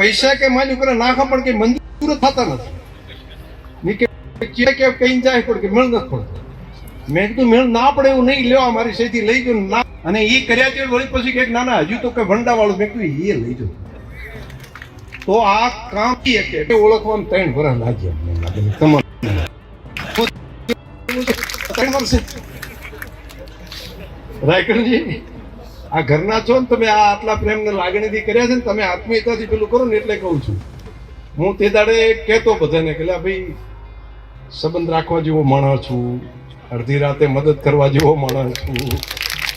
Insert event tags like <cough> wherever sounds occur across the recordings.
પૈસા કે માની ઉપર નાખો પણ કે મંજૂર થતા નથી. કે કઈ જાય પણ કે મેળ નથી પડતો. મેં કીધું, મેળ ના પડે એવું નહીં લેવા મારી સહીથી લઈ ગયો ના અને એ કર્યા છે વળી પછી કે ના ના, હજુ તો કે વંડા વાળું મેં કીધું એ લઈ જાઓ તો આ કામ કે ઓળખવાનું ત્રણ વર્ષ લાગ્યા મને લાગે તમારે. રાયકરજી આ ઘરના છો ને તમે આ આટલા પ્રેમને લાગણીથી કર્યા છે ને તમે આત્મીયતાથી પેલું કરો ને એટલે કહું છું. હું તે દાડે કહેતો બધાને કે ભાઈ, સંબંધ રાખવા જેવો માણસ છું, અડધી રાતે મદદ કરવા જેવો માણસ છું.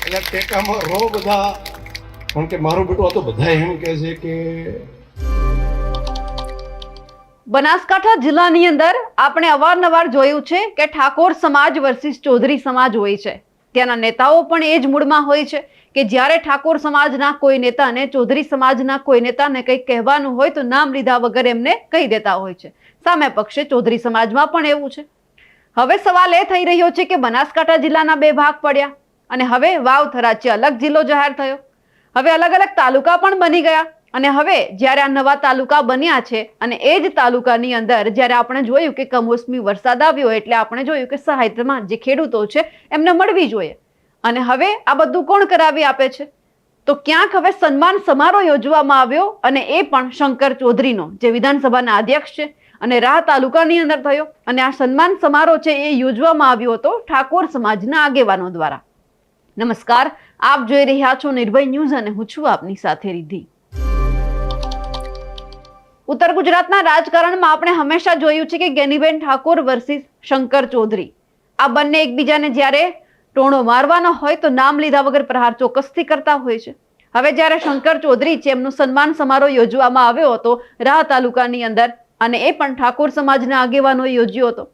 એટલે ટેકામાં રહો બધા. પણ કે મારો બેટો આ તો બધા એમ કહે છે કે બનાસકાંઠા જિલ્લાની અંદર આપણે અવારનવાર જોયું છે કે ઠાકોર સમાજ વર્સિસ ચૌધરી સમાજ હોય છે. ત્યાંના નેતાઓ પણ એ જ મૂડમાં હોય છે કે જ્યારે ઠાકોર સમાજના કોઈ નેતાને ચૌધરી સમાજના કોઈ નેતાને કંઈક કહેવાનું હોય તો નામ લીધા વગર એમને કહી દેતા હોય છે. સામે પક્ષે ચૌધરી સમાજમાં પણ એવું છે. હવે સવાલ એ થઈ રહ્યો છે કે બનાસકાંઠા જિલ્લાના બે ભાગ પડ્યા અને હવે વાવ થરાચી અલગ જિલ્લો જાહેર થયો. હવે અલગ અલગ તાલુકા પણ બની ગયા. અને હવે જ્યારે આ નવા તાલુકા બન્યા છે અને એ જ તાલુકાની અંદર જ્યારે આપણે જોયું કે કમોસમી વરસાદ આવ્યો એટલે આપણે જોયું કે સહાયતામાં જે ખેડૂતો છે એમને મળવી જોઈએ. અને હવે આ બધું કોણ કરાવી આપે છે? તો ક્યાંક હવે સન્માન સમારોહ યોજવામાં આવ્યો અને એ પણ શંકર ચૌધરીનો, જે વિધાનસભાના અધ્યક્ષ છે અને રાહ તાલુકાની અંદર થયો અને આ સન્માન સમારોહ છે એ યોજવામાં આવ્યો હતો ઠાકોર સમાજના આગેવાનો દ્વારા. નમસ્કાર, આપ જોઈ રહ્યા છો નિર્ભય ન્યૂઝ અને હું છું આપની સાથે રિદ્ધિ. ઉત્તર ગુજરાતના રાજકારણમાં આપણે હંમેશા જોયું છે કે ગેનીબેન ઠાકોર વર્સિસ શંકર ચૌધરી. આ બંને એકબીજાને જ્યારે ટોણો મારવાનો હોય તો નામ લીધા વગર પ્રહાર ચોક્કસથી કરતા હોય છે. હવે જ્યારે શંકર ચૌધરી છે, એમનું સન્માન સમારોહ યોજવામાં આવ્યો હતો, રાહ તાલુકાની અંદર, અને એ પણ ઠાકોર સમાજના આગેવાનો યોજ્યો હતો.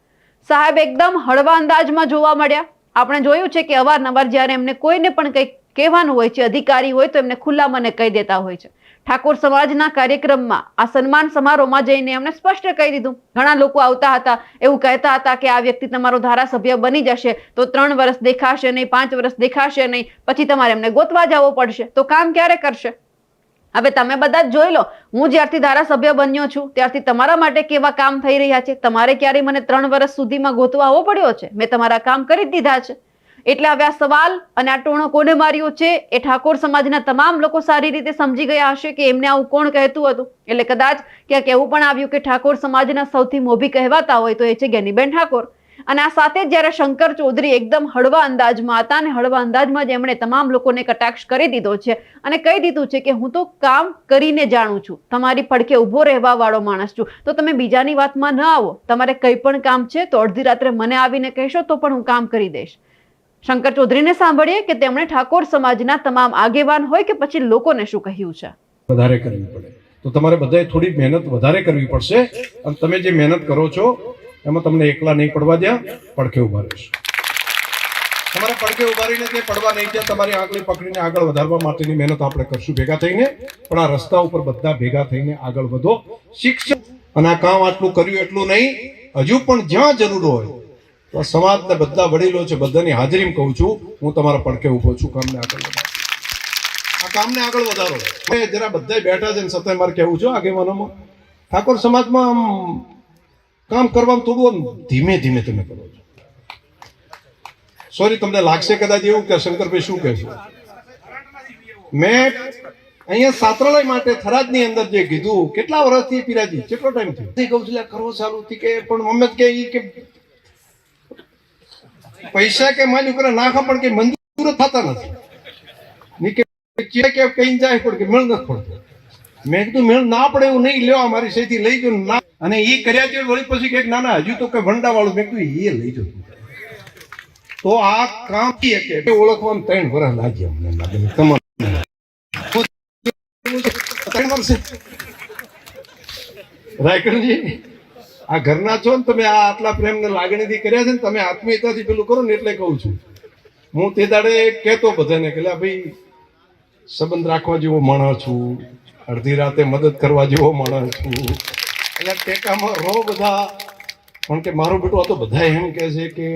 સાહેબ એકદમ હળવા અંદાજમાં જોવા મળ્યા. આપણે જોયું છે કે અવારનવાર જ્યારે એમને કોઈને પણ કંઈક કહેવાનું હોય છે, અધિકારી હોય તો એમને ખુલ્લા મને કહી દેતા હોય છે. ઠાકોર સમાજના કાર્યક્રમમાં આ સન્માન સમારોહમાં જઈને એમણે સ્પષ્ટ કહી દીધું. ઘણા લોકો આવતા હતા, એવું કહેતા હતા કે આ વ્યક્તિ તમારો ધારાસભ્ય બની જશે. તો ત્રણ વર્ષ દેખાશે નહીં, પાંચ વર્ષ દેખાશે નહીં, પછી તમારે એમને ગોતવા જવો પડશે. તો કામ ક્યારે કરશે? હવે તમે બધા જ જોઈ લો, હું જ્યારથી ધારાસભ્ય બન્યો છું, ત્યારથી તમારા માટે કેવા કામ થઈ રહ્યા છે? તમારે ક્યારે મને ત્રણ વર્ષ સુધીમાં ગોતવા આવવો પડ્યો છે? મેં તમારા કામ કરી દીધા છે. એટલે હવે આ સવાલ અને આ ટોણો કોને માર્યો છે એ ઠાકોર સમાજના તમામ લોકો સારી રીતે સમજી ગયા હશે કે એમને આવું કોણ કહેતું હતું. એટલે કદાચ ક્યાંક એવું પણ આવ્યું કે ઠાકોર સમાજના સૌથી મોભી કહેવાતા હોય તો એ છે જ્ઞાનીબેન ઠાકોર. અને આ સાથે જ્યારે શંકર ચૌધરી એકદમ હળવા અંદાજમાં હતા અને હળવા અંદાજમાં જ એમણે તમામ લોકોને કટાક્ષ કરી દીધો છે અને કહી દીધું છે કે હું તો કામ કરીને જાણું છું. તમારી પડખે ઊભો રહેવા વાળો માણસ છું. તો તમે બીજાની વાતમાં ન આવો. તમારે કંઈ પણ કામ છે તો અડધી રાત્રે મને આવીને કહેશો તો પણ હું કામ કરી દઈશ. શંકર ચૌધરીને સાંભળીએ કે તેમણે ઠાકોર સમાજના તમામ આગેવાન હોય કે પછી લોકોને શું કહ્યું છે? વધારે કરવી પડે. તો તમારે બધાએ થોડી મહેનત વધારે કરવી પડશે અને તમે જે મહેનત કરો છો, એમાં તમને એકલા નહીં પડવા દે, પડખે ઊભા રહેશો. તમારે પડખે ઊભા રહીને તે પડવા નહીં દે, તમારી આંગળી પકડીને આગળ વધારવા માટેની મહેનત આપણે કરશું ભેગા થઈને. પણ આ રસ્તા ઉપર બધા ભેગા થઈને આગળ વધો. શિક્ષણ અને આ કામ આટલું કર્યું એટલું નહીં. હજુ પણ જ્યાં જરૂર હોય આ સમાજના બધા વડીલો છે, બધાની હાજરીમાં કહું છું, હું તમારા પડખે ઊભો છું, કામને આગળ વધારો. આ કામને આગળ વધારો. જરા બધા બેઠા છે ને મારે કહેવું છું આગેવાનોમાં. ઠાકોર સમાજમાં કામ કરવામાં થોડું આમ ધીમે ધીમે તમે કરો છો. સોરી તમને લાગશે કદાચ એવું કે શંકરભાઈ શું કહે મેં અહીંયા સાત્રાલય માટે થરાદની અંદર જે કીધું, કેટલા વર્ષથી પીરાજી? કેટલો ટાઈમ થયો? કહું છું કરો ચાલુ કે પણ મમ્મી કે કે પૈસા કે માની ઉપર નાખો પણ કે મંજૂર થતા નથી. કે કઈ જાય પણ કે મેળ નથી પડતો મેં કીધું, મેળ ના પડે એવું નહીં લેવા મારી સહીથી લઈ જો ના અને એ કર્યા છે વળી પછી કે ના હજુ તો કે વંડા વાળું મેં કીધું એ લઈ જો તો આ કામ કે ઓળખવાનું ત્રણ વર્ષ લાગ્યા મને લાગે તમારે ત્રણ વર્ષે. રાયકરજી આ ઘરના છો ને તમે આ આટલા પ્રેમને લાગણીથી કર્યા છે ને તમે આત્મીયતાથી પેલું કરો ને એટલે કહું છું. હું તે દાડે કહેતો બધાને કે ભાઈ, સંબંધ રાખવા જેવો માણસ છું, અડધી રાતે મદદ કરવા જેવો માણસ છું. એટલે ટેકામાં રહો બધા. પણ કે મારું બેટું આ તો બધા એમ કહે છે કે,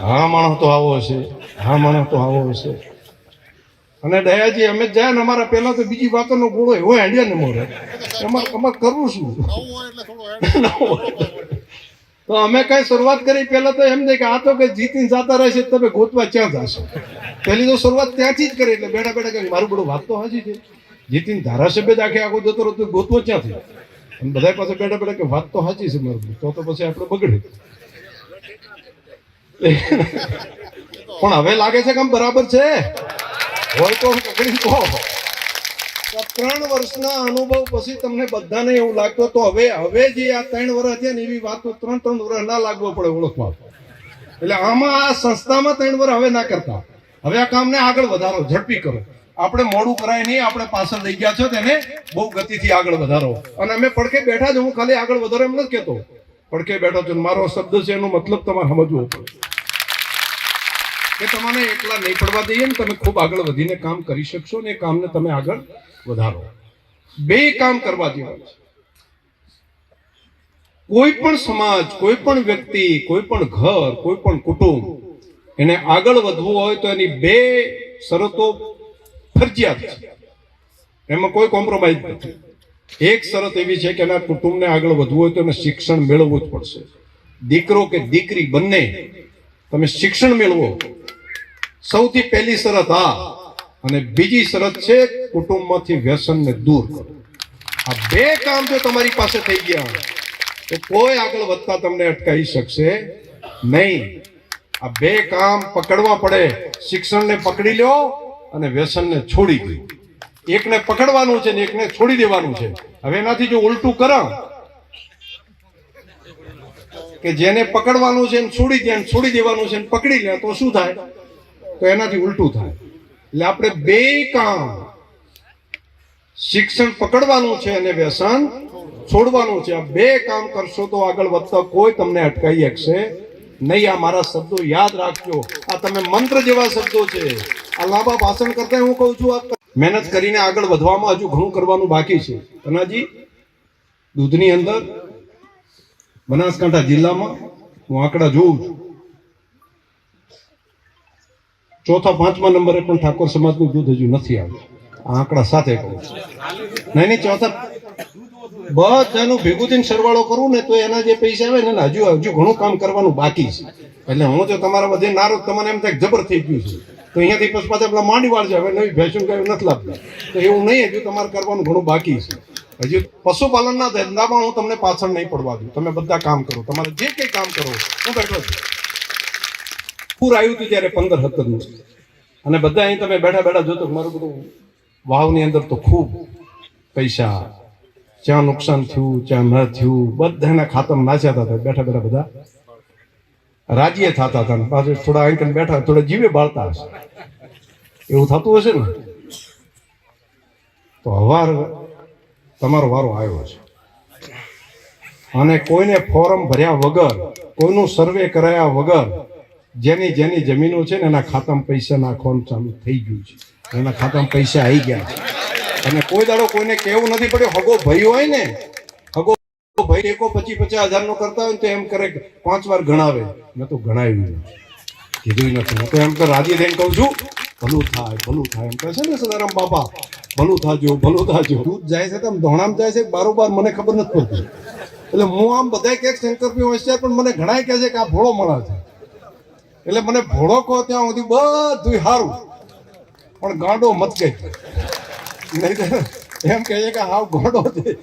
હા માણસ તો આવો હશે, હા માણસ તો આવો હશે. અને દયાજી અમે જાય ને અમારા પહેલા તો બીજી વાતોનો ગોળો એવો હેડ્યા ને મોરે. અમારે અમારે કરવું શું તો અમે કઈ શરૂઆત કરી પહેલા તો એમ નહીં કે આ તો કે જીતીને જાતા રહેશે તમે ગોતવા ક્યાં જશો? પહેલી તો શરૂઆત ત્યાંથી જ કરી એટલે બેઠા બેઠા કઈ મારું બધું વાત તો હાજી છે. જીતીને ધારાસભ્ય જ આખે આખો જતો રહો તો ગોતવો ક્યાંથી? અને બધા પાસે બેઠા બેઠા કે વાત તો સાચી છે મારું તો તો પછી આપણે બગડે. <laughs> પણ હવે લાગે છે કે આમ બરાબર છે? હોય તો પકડી કહો ત્રણ વર્ષના અનુભવ પછી તમને બધાને એવું લાગતો તો હવે હવે જે આ ત્રણ વર્ષ છે ને એવી વાતો ત્રણ ત્રણ વર્ષ ના લાગવો પડે ઓળખવા એટલે આમાં આ સંસ્થામાં ત્રણ વર્ષ હવે ના કરતા. હવે આ કામને આગળ વધારો, ઝડપી કરો. આપણે મોડું કરાય નહીં, આપણે પાછળ લઈ ગયા છો તેને બહુ ગતિથી આગળ વધારો. અને અમે પડકે બેઠા જ, હું ખાલી આગળ વધારો એમ નથી કહેતો. પડકે બેઠો છું મારો શબ્દ છે એનો મતલબ તમારે સમજવો પડે. કે તમને એકલા નહીં પડવા દઈએ ને તમે ખૂબ આગળ વધીને કામ કરી શકશો ને એ કામને તમે આગળ વધારો. બે કામ કરવા જેવા કોઈ પણ સમાજ, કોઈ પણ વ્યક્તિ, કોઈ પણ ઘર, કોઈ પણ કુટુંબ એને આગળ વધવું હોય તો એની બે શરતો ફરજિયાત છે. એમાં કોઈ કોમ્પ્રોમાઇઝ નથી. એક શરત એવી છે કે એના કુટુંબને આગળ વધવું હોય તો એને શિક્ષણ મેળવવું જ પડશે. દીકરો કે દીકરી બંને તમે શિક્ષણ મેળવો સૌથી પહેલી શરત આ અને બીજી શરત છે કુટુંબમાંથી વ્યસનને દૂર કરો. આ બે કામ જો તમારી પાસે થઈ ગયા તો કોઈ આગળ વધતા તમને અટકાવી શકશે નહીં. આ બે કામ પકડવા પડે. શિક્ષણને પકડી લ્યો અને વ્યસનને છોડી દો. એકને પકડવાનું છે ને એકને છોડી દેવાનું છે. હવે એનાથી જો ઉલટું કરો કે જેને પકડવાનું છે એને છોડી દે છોડી દેવાનું છે પકડી લે, તો શું થાય? તો એનાથી ઉલટું થાય. એટલે આપણે બે કામ. શિક્ષણ પકડવાનું છે અને વ્યસન છોડવાનું છે. આ બે કામ કરશો તો આગળ વધતા કોઈ તમને અટકાઈ શકશે નહીં. આ મારા શબ્દો યાદ રાખજો. આ તમે મંત્ર જેવા શબ્દો છે. આ લાંબા ભાષણ કરતા હું કહું છું, આ મહેનત કરીને આગળ વધવામાં હજુ ઘણું કરવાનું બાકી છે. અનાજી, દૂધની અંદર, બનાસકાંઠા જિલ્લામાં હું આંકડા જોઉં છું. ચોથા, પાંચમા નંબરે પણ ઠાકોર સમાજનું દૂધ હજુ નથી આવ્યું. આ આંકડા સાથે કહું છું. નહીં નહીં, ચોથા, બધાનું ભેગું થઈને સરવાળો કરું ને તો એના જે પૈસા આવે ને હજુ હજુ ઘણું કામ કરવાનું બાકી છે. એટલે હું જો તમારા બધે નારો, તમને એમ થાય જબર થઈ ગયું છે, તો અહીંયાથી પછી પાછા પેલા માંડીવાળ છે, હવે નવી ભેંસું ગાયું નથી લાગતું તો એવું નહીં, હજુ તમારે કરવાનું ઘણું બાકી છે. હજુ પશુપાલનના ધંધામાં હું તમને પાછળ નહીં પડવા દઉં. તમે બધા કામ કરો. તમારે જે કંઈ કામ કરો હું બેઠો છું. પૂર આવ્યું હતું ત્યારે પંદર સત્તરનું અને બધા અહીં તમે બેઠા બેઠા જોતો મારું બધું વાવની અંદર તો ખૂબ પૈસા જ્યાં નુકસાન થયું જ્યાં ન થયું, બધાના ખાતામાં નાચ્યા હતા બેઠા બેઠા બધા રાજીએ થતા હતા પાછું થોડા અહીં કને બેઠા, થોડા જીવે બાળતા હશે. એવું થતું હશે ને? તો હવાર તમારો વારો આવ્યો છે. અને કોઈને ફોરમ ભર્યા વગર, કોઈનું સર્વે કરાયા વગર જેની જેની જમીનો છે ને એના ખાતામાં પૈસા નાખવાનું ચાલુ થઈ ગયું છે. એના ખાતામાં પૈસા આવી ગયા છે. અને કોઈ દાડો કોઈને કેવું નથી પડ્યું, હગો ભાઈ હોય ને, હગો ભાઈ એકો પચીસ પચાસ હજાર નો કરતા હોય તો એમ કરે પાંચ વાર ગણાવે. મેં તો ગણાવ્યું નથી. કીધું નથી. હું તો એમ તો રાજી થઈને કહું છું, ભલું થાય ભલું થાય. એમ કહે છે ને સદારામ બાપા, ભલું થાજો ભલું થાજો. દૂધ જાય છે તો ધોણામ જાય છે, બારોબાર મને ખબર નથી પડતી. એટલે હું આમ બધા કે શંકર પણ મને ઘણા કહે છે કે આ ભોળો મળે છે. એટલે મને ભોળો કહો ત્યાં સુધી બધું સારું પણ ગાંડો મત કહે નહીતર એમ કહીએ કે હાવ ગાંડો છે.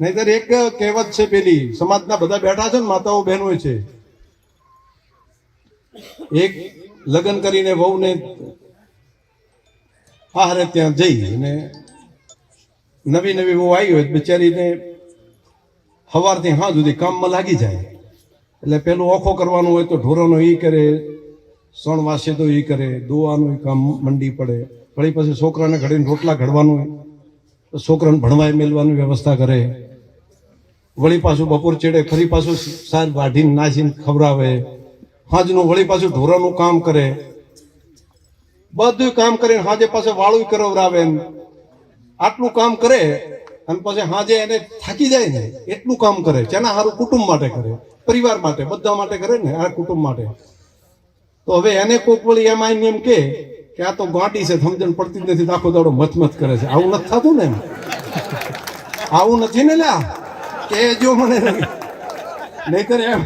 નહીતર એક કહેવત છે પેલી, સમાજના બધા બેઠા છે ને, માતાઓ બહેનો છે. એક લગ્ન કરીને વહુને આહારે ત્યાં જઈ અને નવી નવી વહુ આવી હોય બિચારીને સવારથી હા સુધી કામમાં લાગી જાય. એટલે પેલું ઓખો કરવાનું હોય તો ઢોરોનો એ કરે, સણ વાસે તો એ કરે, દોવાનું કામ મંડી પડે. વળી પછી છોકરાને ઘડીને રોટલા ઘડવાનું હોય, તો છોકરાને ભણવાય મેલવાની વ્યવસ્થા કરે. વળી પાછું બપોર ચેડે ફરી પાછું સાર વાઢીને નાસીને ખવડાવે. હાજનું વળી પાછું ઢોરાનું કામ કરે. બધું કામ કરીને હાજે પાસે વાળું કરાવરાવે આટલું કામ કરે. અને પછી હાજે એને થાકી જાય ને, એટલું કામ કરે. જેના સારું કુટુંબ માટે કરે. પરિવાર માટે, બધા માટે કરે ને, આ કુટુંબ માટે. તો હવે એને કોક વળી એમ આવીને એમ કે આ તો ગાંડી છે, સમજણ પડતી જ નથી, આખો દાડો મત મત કરે છે. આવું નથી થતું ને એમ. આવું નથી ને લ્યા. કે જો મને નહીતર એમ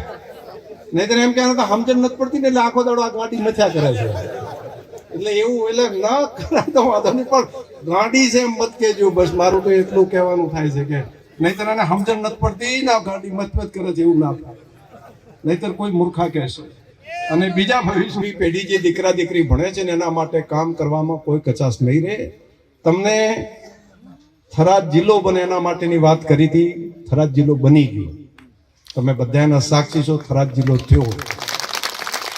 નહીતર એમ કે સમજણ નથી પડતી ને એટલે આખો દાડો આ ગાંડી મથ્યા કરે છે. એટલે એવું એટલે ન કરાય તો વાંધો નહીં, પણ ગાડી છે એમ મત કેજો બસ મારું તો એટલું કહેવાનું થાય છે કે નહીતર આને સમજણ નથી પડતી ના ગાડી મત મત કરે છે, એવું ના થાય. નહીતર કોઈ મૂર્ખા કહેશે. અને બીજા ભવિષ્યની પેઢી જે દીકરા દીકરી ભણે છે ને એના માટે કામ કરવામાં કોઈ કચાશ નહીં રહે. તમને થરાદ જિલ્લો બને એના માટેની વાત કરી હતી, થરાદ જિલ્લો બની ગયો. તમે બધા એના સાક્ષી છો, થરાદ જિલ્લો થયો.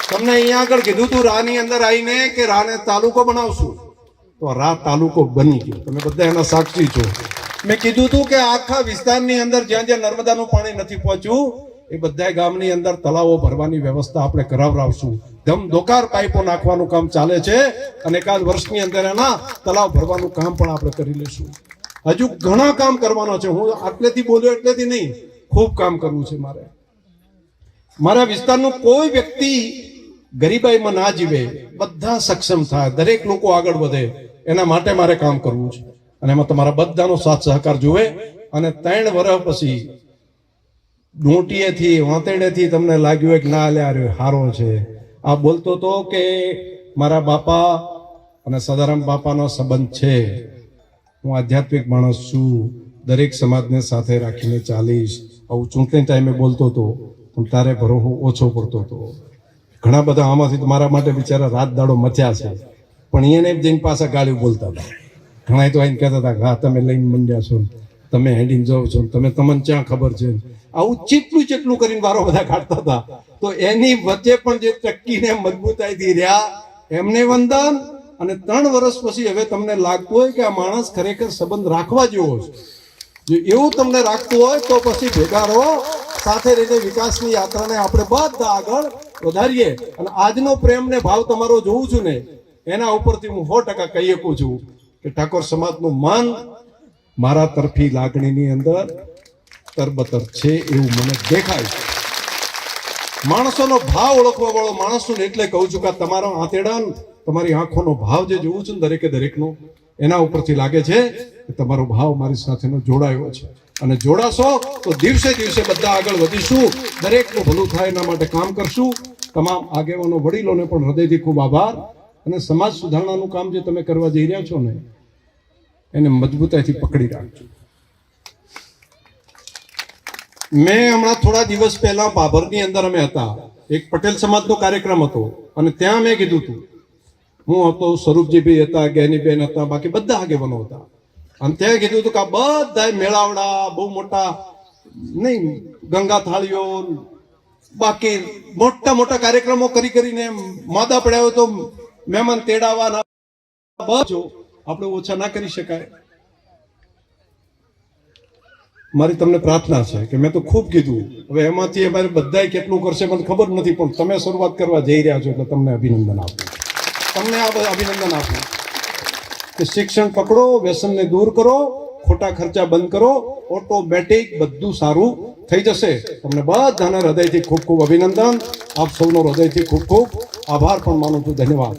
તમને અહીંયા આગળ કીધું તું, રાની અંદર આવીને કે રાને તાલુકો બનાવશું? તો રા તાલુકો બની ગયો. તમે બધા એના સાક્ષી છો. મેં કીધું તું કે આખા વિસ્તારની અંદર જ્યાં જ્યાં નર્મદાનું પાણી નથી પહોંચ્યું, એ બધા ગામની અંદર તળાવો ભરવાની વ્યવસ્થા આપણે કરાવરાવશું ધમ ધોકાર પાઇપો નાખવાનું કામ ચાલે છે અને એકાદ વર્ષની અંદર એના તળાવ ભરવાનું કામ પણ આપણે કરી લઈશું. હજુ ઘણા કામ કરવાના છે. હું આટલેથી બોલ્યો એટલેથી નહીં. ખૂબ કામ કરવું છે મારે. મારા વિસ્તારનું કોઈ વ્યક્તિ ગરીબાઈમાં ના જીવે, બધા સક્ષમ થાય, દરેક લોકો આગળ વધે, એના માટે મારે કામ કરવું છે. અને એમાં તમારા બધાનો સાથ સહકાર જોવે, અને ત્રણ વર્ષ પછી ડોંટીએથી, વાંતેડેથી તમને લાગ્યું કે ના લે રે હારો છે. આ બોલતો તો કે મારા બાપા અને સદારામ બાપાનો સંબંધ છે. હું આધ્યાત્મિક માણસ છું. દરેક સમાજને સાથે રાખીને ચાલીશ. આવું ચૂંટણી ટાઈમે બોલતો હતો પણ તારે ભરોહો ઓછો પડતો હતો ઘણા બધા આમાંથી મારા માટે બિચારા રાત દાડો મથ્યા છે. પણ એને જઈને પાછા ગાળ્યું બોલતા હતા. ઘણા તો આઈને કહેતા હતા હા, તમે લઈને મંડ્યા છો. તમે હેડીને જાઓ છો. તમે તમને ક્યાં ખબર છે? આવું ચેટલું ચેટલું કરીને વારો બધા કાઢતા હતા. તો એની વચ્ચે પણ જે ટક્કીને મજબૂતાઈથી રહ્યા, એમને વંદન. અને ત્રણ વર્ષ પછી હવે તમને લાગતું હોય કે આ માણસ ખરેખર સંબંધ રાખવા જેવો છે. જો એવું તમને રાખતું હોય તો પછી ભેગા રહો. સાથે રહીને વિકાસની યાત્રાને આપણે બધા આગળ વધારીએ અને આજનો પ્રેમ ને ભાવ તમારો જોઉં છું ને, એના ઉપરથી હું સો ટકા કહી શકું છું કે ઠાકોર સમાજનું માન મારા તરફી લાગણીની અંદર તરબતર છે એવું મને દેખાય છે. માણસોનો ભાવ ઓળખવા વાળો માણસ છું ને એટલે કહું છું કે તમારો આંતેડા તમારી આંખોનો ભાવ જે જોઉં છું ને દરેકે દરેકનો, એના ઉપરથી લાગે છે કે તમારો ભાવ મારી સાથેનો જોડાયો છે. અને જોડાશો તો દિવસે દિવસે બધા આગળ વધીશું. દરેકનું ભલું થાય એના માટે કામ કરશું. તમામ આગેવાનો, વડીલોને પણ હૃદયથી ખૂબ આભાર. અને સમાજ સુધારણાનું કામ જે તમે કરવા જઈ રહ્યા છો ને, એને મજબૂતાઈથી પકડી રાખજો. મેં હમણાં થોડા દિવસ પહેલા બાબરની અંદર અમે હતા. એક પટેલ સમાજનો કાર્યક્રમ હતો અને ત્યાં મેં કીધું હતું. હું હતો, સ્વરૂપજીભાઈ હતા, જ્ઞાનીબેન હતા, બાકી બધા આગેવાનો હતા. અને ત્યાં કીધું હતું કે બધા મેળાવડા બહુ મોટા, નહીં, ગંગા થાળીઓ, બાકી મોટા મોટા કાર્યક્રમો કરી કરીને માદા પડ્યા તો મહેમાન તેડાવાના બધો આપણે ઓછા ના કરી શકાય. મારી તમને પ્રાર્થના છે કે મેં તો ખૂબ કીધું. હવે એમાંથી અમારે બધાય કેટલું કરશે મને ખબર નથી, પણ તમે શરૂઆત કરવા જઈ રહ્યા છો એટલે તમને અભિનંદન આપું. તમને આ અભિનંદન આપું. કે શિક્ષણ પકડો, વ્યસનને દૂર કરો, ખોટા ખર્ચા બંધ કરો, ઓટોમેટિક બધું સારું થઈ જશે. તમને બધાના હૃદયથી ખૂબ ખૂબ અભિનંદન. આપ સૌનો હૃદયથી ખૂબ ખૂબ આભાર પણ માનું છું. ધન્યવાદ.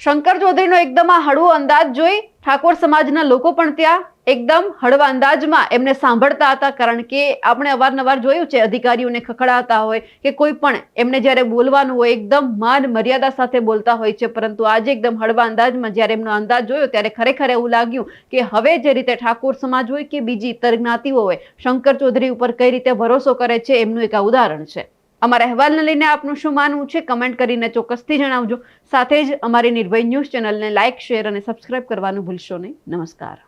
શંકર ચૌધરીનો એકદમ આ હળવો અંદાજ જોઈ ઠાકોર સમાજના લોકો પણ ત્યાં એકદમ હળવા અંદાજમાં એમને સાંભળતા હતા, કારણ કે આપણે અવારનવાર જોયું છે, અધિકારીઓને ખખડાતા હોય કે કોઈ પણ એમને જ્યારે બોલવાનું હોય, એકદમ માન મર્યાદા સાથે બોલતા હોય છે, પરંતુ આજે એકદમ હળવા અંદાજમાં જ્યારે એમનો અંદાજ જોયો, ત્યારે ખરેખર એવું લાગ્યું કે હવે જે રીતે ઠાકોર સમાજ હોય કે બીજી ઇતર જ્ઞાતિઓ હોય, શંકર ચૌધરી ઉપર કઈ રીતે ભરોસો કરે છે, એમનું એક ઉદાહરણ છે. અમારા અહેવાલને લઈને આપનું શું માનવું છે, કમેન્ટ કરીને ચોક્કસથી જણાવજો. સાથે જ અમારી નિર્ભય ન્યૂઝ ચેનલને લાઇક શેર અને સબસ્ક્રાઇબ કરવાનું ભૂલશો નહીં. નમસ્કાર.